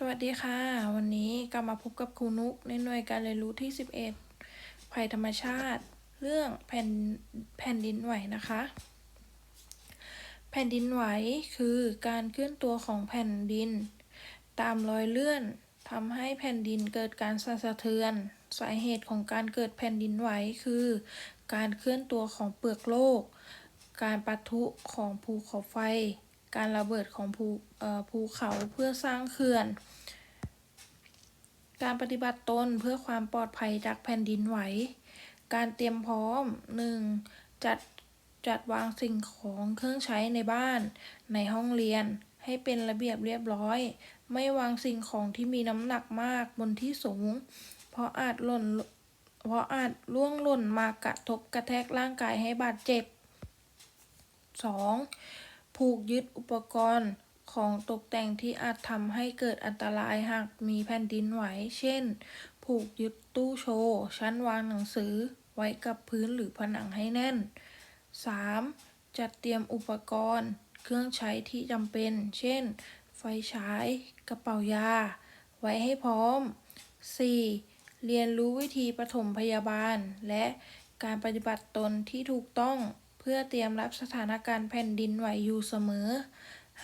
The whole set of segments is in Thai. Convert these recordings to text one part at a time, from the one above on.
สวัสดีค่ะ วันนี้กลับมาพบกับครูนุกในหน่วยการเรียนรู้ที่ 11 ภัยธรรมชาติ เรื่องแผ่นแผ่นดินไหวนะคะ แผ่นดินไหวคือการเคลื่อนตัวของแผ่นดิน ตามรอยเลื่อนทำให้แผ่นดินเกิดการสั่นสะเทือน สาเหตุของการเกิดแผ่นดินไหวคือ การเคลื่อนตัวของเปลือกโลก การปะทุของภูเขาไฟ การระเบิดของภูเอ่อภูเขาเพื่อสร้างเขื่อน การปฏิบัติตนเพื่อความปลอดภัยจากแผ่นดินไหว การเตรียมพร้อม 1. จัดจัดวางสิ่งของเครื่องใช้ในบ้าน ในห้องเรียนให้เป็นระเบียบเรียบร้อย ไม่วางสิ่งของที่มีน้ำหนักมากบนที่สูง เพราะอาจหล่นเพราะอาจล่วงหล่นมากระทบกระแทกร่างกายให้บาดเจ็บ 2. ผูกยึดอุปกรณ์ของตกแต่งที่อาจทำให้เกิดอันตรายหากมีแผ่นดินไหว เช่น ผูกยึดตู้โชว์ ชั้นวางหนังสือไว้กับพื้นหรือผนังให้แน่น 3. จัดเตรียมอุปกรณ์ เครื่องใช้ที่จำเป็น เช่น ไฟฉาย กระเป๋ายา ไว้ให้พร้อม 4. เรียนรู้วิธีปฐมพยาบาล และการปฏิบัติตนที่ถูกต้อง พื่อเตรียมรับสถานการณ์แผ่นดินไหวอยู่เสมอ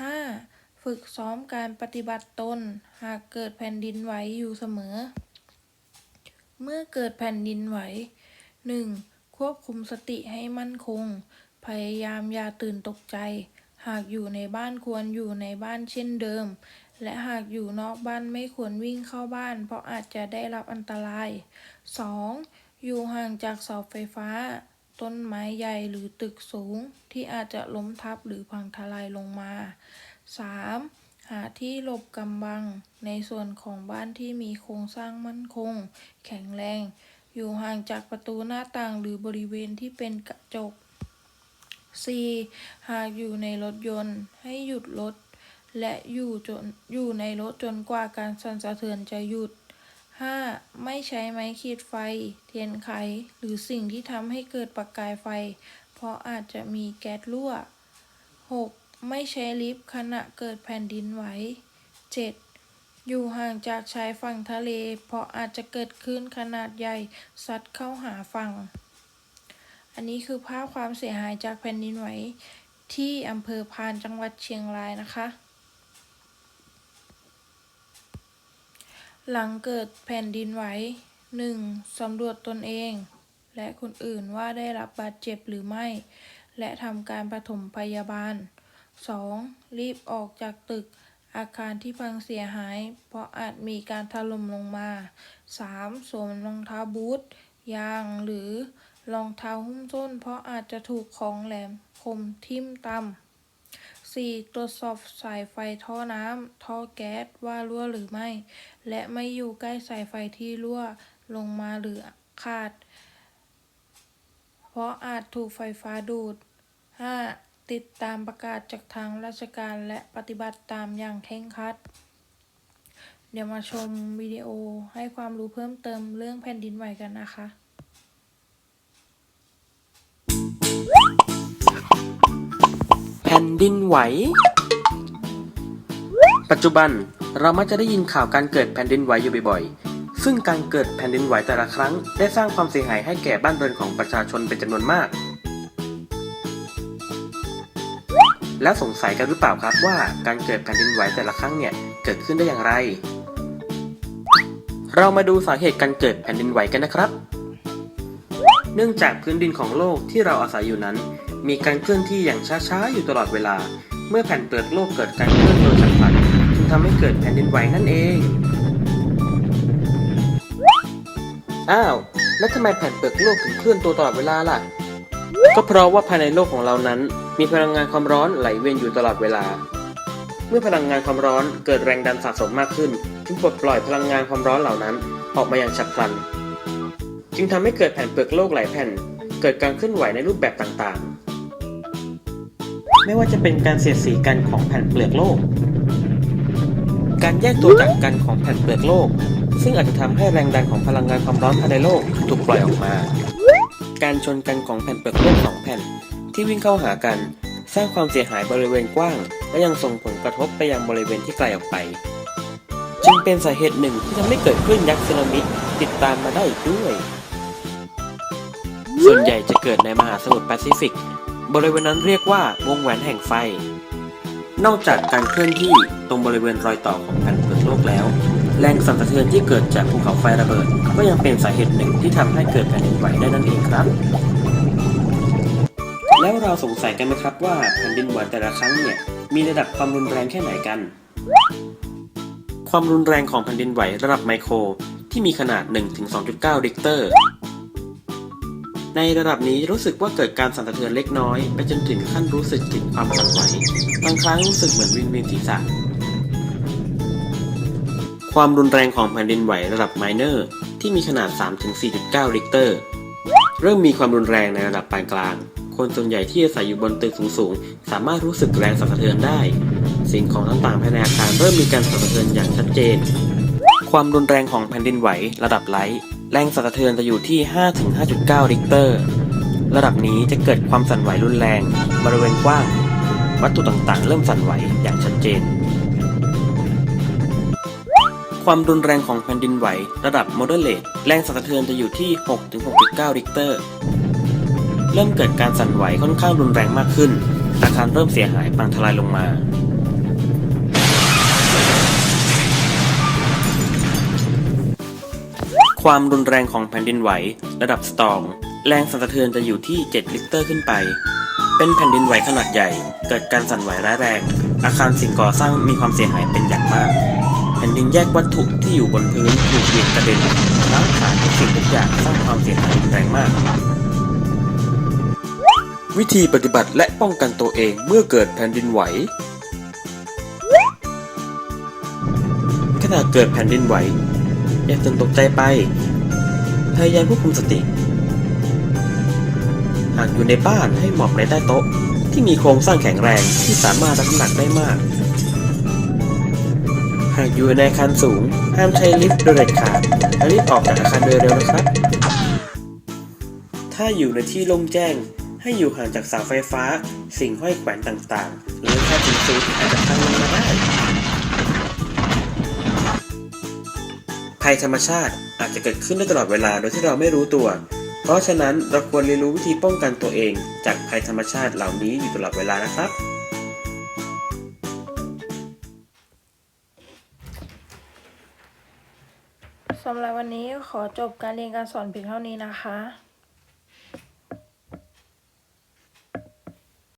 5. ฝึกซ้อมการปฏิบัติตน หากเกิดแผ่นดินไหวอยู่เสมอ เมื่อเกิดแผ่นดินไหว 1. ควบคุมสติให้มั่นคง พยายามอย่าตื่นตกใจ หากอยู่ในบ้านควรอยู่ในบ้านเช่นเดิม และหากอยู่นอกบ้านไม่ควรวิ่งเข้าบ้าน เพราะอาจจะได้รับอันตราย 2. อยู่ห่างจากเสาไฟฟ้า ต้นไม้ใหญ่หรือตึกสูงที่อาจจะล้มทับหรือพังทลายลงมา 3. หาที่หลบกำบัง ในส่วนของบ้านที่มีโครงสร้างมั่นคง แข็งแรง อยู่ห่างจากประตูหน้าต่างหรือบริเวณที่เป็นกระจก 4. หากอยู่ในรถยนต์ให้หยุดรถและอยู่จนอยู่ในรถจนกว่าการสั่นสะเทือนจะหยุด 5. ไม่ใช้ไม้ขีดไฟ เทียนไข หรือสิ่งที่ทำให้เกิดประกายไฟ เพราะอาจจะมีแก๊สรั่ว 6. ไม่ใช้ลิฟต์ขณะเกิดแผ่นดินไหว 7. อยู่ห่างจากชายฝั่งทะเล เพราะอาจจะเกิดคลื่นขนาดใหญ่ซัดเข้าหาฝั่ง อันนี้คือภาพความเสียหายจากแผ่นดินไหว ที่อำเภอพานจังหวัดเชียงรายนะคะ หลังเกิดแผ่นดินไหว 1. สำรวจตนเอง และคนอื่นว่าได้รับบาดเจ็บหรือไม่ และทำการปฐมพยาบาล 2. รีบออกจากตึก อาคารที่พังเสียหาย เพราะอาจมีการถล่มลงมา 3. สวมรองเท้าบูท ยาง หรือรองเท้าหุ้มส้น เพราะอาจจะถูกของแหลมคมทิ่มตำ 4. ตรวจสอบสายไฟท่อน้ำท่อแก๊สว่ารั่วหรือไม่ และไม่อยู่ใกล้สายไฟที่รั่วลงมาหรือขาด เพราะอาจถูกไฟฟ้าดูด 5. ติดตามประกาศจากทางราชการและปฏิบัติตามอย่างเคร่งครัด เดี๋ยวมาชมวิดีโอให้ความรู้เพิ่มเติมเรื่องแผ่นดินไหวกันนะคะ ดินไหว ปัจจุบันเรามักจะได้ยินข่าวการเกิดแผ่นดินไหวอยู่บ่อยๆ ซึ่งการเกิดแผ่นดินไหวแต่ละครั้ง ได้สร้างความเสียหายให้แก่บ้านเรือนของประชาชนเป็นจำนวนมาก แล้วสงสัยกันหรือเปล่าครับว่าการเกิดแผ่นดินไหวแต่ละครั้งเนี่ยเกิดขึ้นได้อย่างไร เรามาดูสาเหตุการเกิดแผ่นดินไหวกันนะครับ เนื่องจากพื้นดินของโลกที่เราอาศัยอยู่นั้น มีการเคลื่อนที่อย่างช้าๆอยู่ตลอดเวลา เมื่อแผ่นเปลือกโลกเกิดการเคลื่อนโดยฉับพลันจึงทำให้เกิดแผ่นดินไหวนั่นเอง อ้าว แล้วทำไมแผ่นเปลือกโลกถึงเคลื่อนตัวตลอดเวลาล่ะ ก็เพราะว่าภายในโลกของเรานั้น มีพลังงานความร้อนไหลเวียนอยู่ตลอดเวลา เมื่อพลังงานความร้อนเกิดแรงดันสะสมมากขึ้น จึงปลดปล่อยพลังงานความร้อนเหล่านั้น ออกมาอย่างฉับพลัน จึงทำให้เกิดแผ่นเปลือกโลกหลายแผ่น เกิดการเคลื่อนไหวในรูปแบบต่างๆ ไม่ว่าจะเป็นการเสียดสีกันของแผ่นเปลือกโลก การแยกตัวจากกันของแผ่นเปลือกโลก ซึ่งอาจจะทำให้แรงดันของพลังงานความร้อนภายในโลกถูกปล่อยออกมา การชนกันของแผ่นเปลือกโลกสองแผ่น ที่วิ่งเข้าหากันสร้างความเสียหายบริเวณกว้าง และยังส่งผลกระทบไปยังบริเวณที่ไกลออกไป จึงยังเป็นสาเหตุหนึ่งที่ทำให้เกิดคลื่นยักษ์สึนามิติดตามมาได้อีกด้วย ส่วนใหญ่จะเกิดในมหาสมุทรแปซิฟิก บริเวณนั้นเรียกว่าวงแหวนแห่งไฟ นอกจากการเคลื่อนที่ตรงบริเวณรอยต่อของแผ่นเปลือกโลกแล้ว แรงสั่นสะเทือนที่เกิดจากภูเขาไฟระเบิด ก็ยังเป็นสาเหตุหนึ่งที่ทำให้เกิดแผ่นดินไหวได้นั่นเองครับ แล้วเราสงสัยกันไหมครับว่าแผ่นดินไหวแต่ละครั้งเนี่ยมีระดับความรุนแรงแค่ไหนกัน ความรุนแรงของแผ่นดินไหวระดับไมโครที่มีขนาด 1-2.9ริกเตอร์ ในระดับนี้รู้สึกว่าเกิดการสั่นสะเทือนเล็กน้อย ไปจนถึงขั้นรู้สึกถึงความสั่นไหวบางครั้งรู้สึกเหมือนวินวินศีรษะความรุนแรงของแผ่นดินไหวระดับไมเนอร์ที่มีขนาด 3-4.9 ริกเตอร์ เริ่มมีความรุนแรงในระดับปานกลาง คนส่วนใหญ่ที่อาศัยอยู่บนตึกสูงๆ สามารถรู้สึกแรงสั่นสะเทือนได้ สิ่งของต่างๆภายในอาคารเริ่มมีการสั่นสะเทือนอย่างชัดเจน ความรุนแรงของแผ่นดินไหวระดับไลท์ แรงสั่นสะเทือนจะอยู่ที่ 5-5.9 ริกเตอร์ ระดับนี้จะเกิดความสั่นไหวรุนแรง บริเวณกว้าง วัตถุต่างๆ เริ่มสั่นไหวอย่างชัดเจน ความรุนแรงของแผ่นดินไหว ระดับ moderate แรงสั่นสะเทือนจะอยู่ที่ 6-6.9 ริกเตอร์ เริ่มเกิดการสั่นไหวค่อนข้างรุนแรงมากขึ้น อาคารเริ่มเสียหายพังทลายลงมา ความรุนแรงของแผ่นดินไหว ระดับสตอง แรงสั่นสะเทือนจะอยู่ที่ 7 ลิกเตอร์ขึ้นไป เป็นแผ่นดินไหวขนาดใหญ่ เกิดการสั่นไหวร้ายแรง อาคารสิ่งก่อสร้างมีความเสียหายเป็นอย่างมาก แผ่นดินแยกวัตถุที่อยู่บนพื้นถูกเหวี่ยงกระเด็นล้างผ่านทุกสิ่งทุกอย่างสร้างความเสียหายรุนแรงมาก วิธีปฏิบัติและป้องกันตัวเองเมื่อเกิดแผ่นดินไหวขณะเกิดแผ่นดินไหว อย่าตื่นตกใจไป พยายามควบคุมสติ หากอยู่ในบ้านให้หมอบในใต้โต๊ะ ที่มีโครงสร้างแข็งแรงที่สามารถรับน้ำหนักได้มาก หากอยู่ในอาคารสูง ห้ามใช้ลิฟต์โดยเด็ดขาดและรีบออกจากอาคารโดยเร็วนะครับ ถ้าอยู่ในที่โล่งแจ้งให้อยู่ห่างจากเสาไฟฟ้า สิ่งห้อยแขวนต่างๆ หรือแค่ชิ้นซูที่อาจจะพังลงมาได้ ภัยธรรมชาติอาจจะเกิดขึ้นได้ตลอดเวลาโดยที่เราไม่รู้ตัว เพราะฉะนั้นเราควรเรียนรู้วิธีป้องกันตัวเอง จากภัยธรรมชาติเหล่านี้อยู่ตลอดเวลานะครับ สำหรับวันนี้ขอจบการเรียนการสอนเพียงเท่านี้นะคะ